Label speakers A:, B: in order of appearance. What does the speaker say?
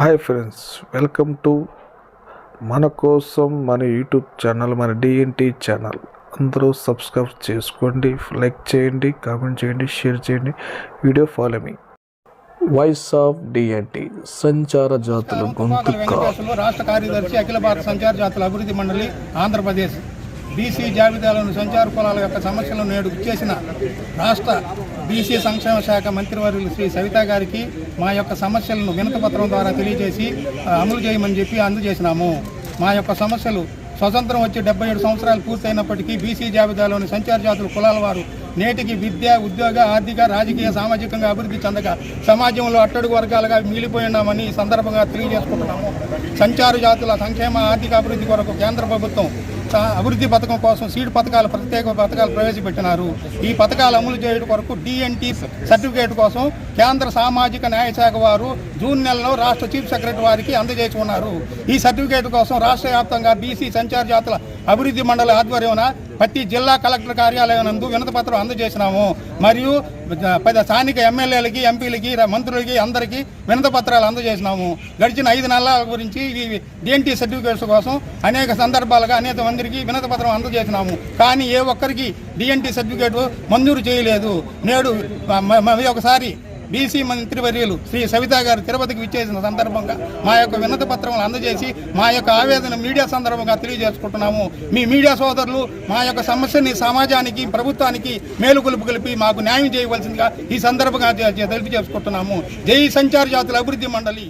A: Hi friends welcome to మన కోసం మన యూట్యూబ్ ఛానల్ మన డిఎన్టీ ఛానల్. అందరూ సబ్స్క్రైబ్ చేసుకోండి లైక్ చేయండి కామెంట్ చేయండి షేర్ చేయండి. వీడియో ఫాలో మీ. వాయిస్ ఆఫ్ డిఎన్టీ సంచార జాతుల
B: వెంకటేశ్వర్లు రాష్ట్ర కార్యదర్శి అఖిల భారత సంచార జాతుల అభివృద్ధి మండలి ఆంధ్రప్రదేశ్. బీసీ జాబితాలోని సంచార కులాల యొక్క సమస్యలను నేడు చేసిన రాష్ట్ర బీసీ సంక్షేమ శాఖ మంత్రివర్యులు శ్రీ సవిత గారికి మా యొక్క సమస్యలను వినతపత్రం ద్వారా తెలియజేసి అమలు చేయమని చెప్పి అందజేసినాము. మా యొక్క సమస్యలు స్వతంత్రం వచ్చి డెబ్బై ఏడు సంవత్సరాలు పూర్తయినప్పటికీ బీసీ జాబితాలోని సంచార జాతుల కులాల వారు నేటికి విద్య ఉద్యోగ ఆర్థిక రాజకీయ సామాజికంగా అభివృద్ధి చెందక సమాజంలో అట్టడుగు వర్గాలుగా మిగిలిపోయినామని ఈ సందర్భంగా తెలియజేసుకుంటున్నాము. సంచార జాతుల సంక్షేమ ఆర్థిక అభివృద్ధి కొరకు కేంద్ర ప్రభుత్వం అభివృద్ధి పథకం కోసం సీడ్ పథకాలు ప్రత్యేక పథకాలు ప్రవేశపెట్టినారు. ఈ పథకాలు అమలు చేయడం కొరకు డిఎన్టీ సర్టిఫికేట్ కోసం కేంద్ర సామాజిక న్యాయ శాఖ వారు జూన్ నెలలో రాష్ట్ర చీఫ్ సెక్రటరీ వారికి అందజేసి ఉన్నారు. ఈ సర్టిఫికేట్ కోసం రాష్ట్ర వ్యాప్తంగా బీసీ సంచార జాతుల అభివృద్ధి మండలి ఆధ్వర్యంన ప్రతి జిల్లా కలెక్టర్ కార్యాలయం నందు వినతిపత్రం అందజేసినాము. మరియు పెద్ద స్థానిక ఎమ్మెల్యేలకి ఎంపీలకి మంత్రులకి అందరికీ వినతి పత్రాలు అందజేసినాము. గడిచిన ఐదు నెలల గురించి ఈ డిఎన్టీ సర్టిఫికేట్స్ కోసం అనేక సందర్భాలుగా అనేక మందికి వినతి పత్రం అందజేసినాము. కానీ ఏ ఒక్కరికి డిఎన్టీ సర్టిఫికేట్ మంజూరు చేయలేదు. నేడు మరి ఒకసారి బీసీ మంత్రివర్యులు శ్రీ సవితా గారు తిరుపతికి విచ్చేసిన సందర్భంగా మా యొక్క వినతి పత్రములు అందజేసి మా యొక్క ఆవేదన మీడియా సందర్భంగా తెలియజేసుకుంటున్నాము. మీ మీడియా సోదరులు మా యొక్క సమస్యని సమాజానికి ప్రభుత్వానికి మేలుకొలుపు కలిపి మాకు న్యాయం చేయవలసిందిగా ఈ సందర్భంగా తెలియజేసుకుంటున్నాము. జై సంచార జాతుల అభివృద్ధి మండలి.